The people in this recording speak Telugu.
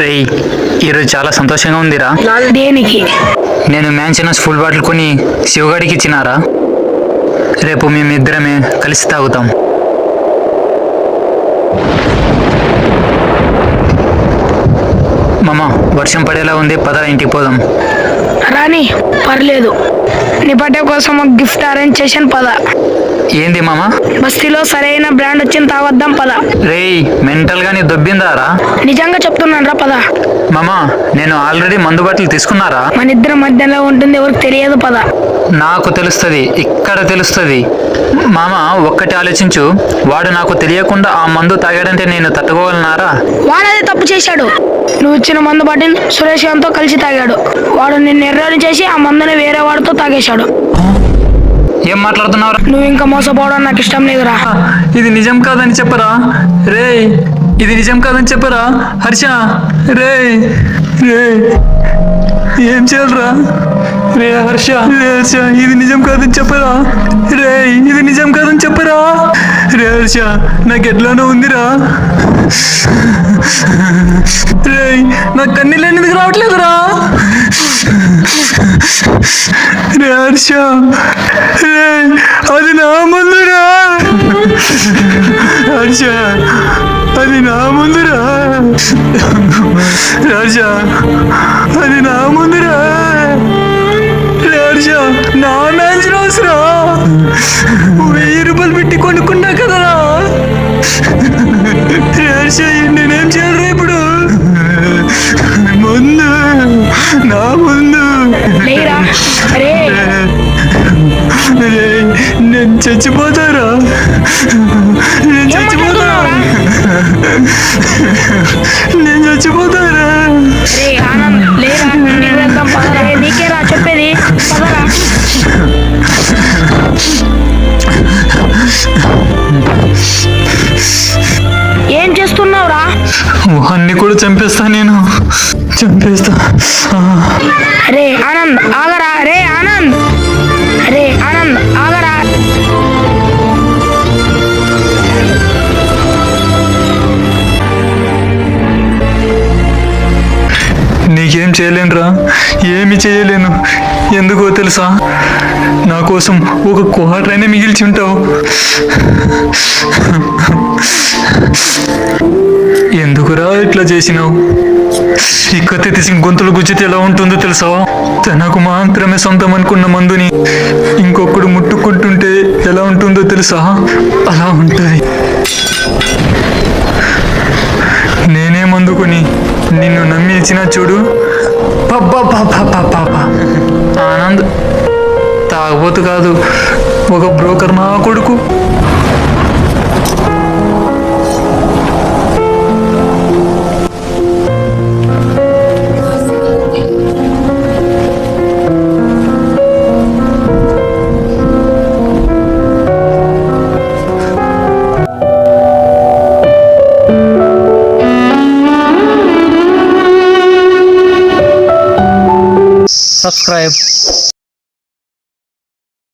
రేయ్ ఈరోజు చాలా సంతోషంగా ఉందిరా. దేనికి? నేను మ్యాన్షన్ ఫుల్ బాటిల్ కొని శివగాడికి ఇచ్చినారా? రేపు మేమిద్దరమే కలిసి తాగుతాం. మామ వర్షం పడేలా ఉంది పద ఇంటికి పోదాం. రాని పర్లేదు. నీ బర్త్డే కోసం ఒక గిఫ్ట్ అరేంజ్ చేశాను పద. ఏంది మామ? బస్తీలో సరైన బ్రాండ్ వచ్చింది తాగొద్దాం పద. రేయ్ మెంటల్గా నీ దొబ్బిందారా? నిజంగా చెప్తున్నాను రా పద. మామ నేను ఆల్రెడీ మందు బాటిల్ తీసుకున్నారా? మన ఇద్దరి మధ్యలో ఉంటుంది ఎవరికి తెలియదు పద. నాకు తెలుస్తుంది ఇక్కడ తెలుస్తుంది. మామ ఒక్కటి ఆలోచించు వాడు నాకు తెలియకుండా ఆ మందు తాగాడంటే నేను తట్టుకోగలనారా? వాడదే తప్పు చేశాడు. నువ్వు ఇచ్చిన మందు బాటిల్ సురేష్ గారితో కలిసి తాగాడు. వాడు నిన్ను ఎర్రని చేసి ఆ మందుని వేరే వాడితో తాగేశాడు. ఏం మాట్లాడుతున్నావురా? నువ్వు ఇంకా మోసపోవడం నాకు ఇష్టం లేదురా. ఇది నిజం కాదని చెప్పరా? రే ఇది నిజం కాదని చెప్పరా? హర్ష రే రే ఏం చేయాలరా? రే హర్ష రే హర్ష ఇది నిజం కాదని చెప్పరా? రే ఇది నిజం కాదని చెప్పరా? రే హర్ష నాకు ఎట్లానో ఉందిరా. రే నాకు కన్నీళ్ళు ఎందుకు రావట్లేదురా? రే హర్ష అది నా ముందురా. హర్ష అది నా ముందురా. రాజా అది నా ముందురా. రాజా నా మ్యాచ్ రాసురా. వెయ్యి రూపాయలు పెట్టి కొనుక్కున్నా కదరా రే నేను చచ్చిపోతారా? నేను చచ్చిపోతారా? నేను చచ్చిపోతారా? నీకేరా చెప్పేది. ఏం చేస్తున్నావురా? వాడిని కూడా చంపేస్తా నేను. చంపేస్తా. రే ఆనంద్ ఆగరా. రే ఆనంద్. నీకేం చేయలేనురా? ఏమి చేయలేను. ఎందుకో తెలుసా? నా కోసం ఒక క్వార్టర్ అయినా మిగిల్చి ఉంటావు. ఎందుకురా ఇట్లా చేసినావు? ఇక్కతే కత్తి తీసి గొంతులు గుచ్చితే ఎలా ఉంటుందో తెలుసా? తనకు మాత్రమే సొంతం అనుకున్న మందుని ఇంకొకడు ముట్టుకుంటుంటే ఎలా ఉంటుందో తెలుసా? అలా ఉంటుంది. నేనే మందుకొని నిన్ను నమ్మి ఇచ్చినా చూడు. కొడుకు కాదు. ఒక బ్రోకర్ నా కొడుకు. Subscribe.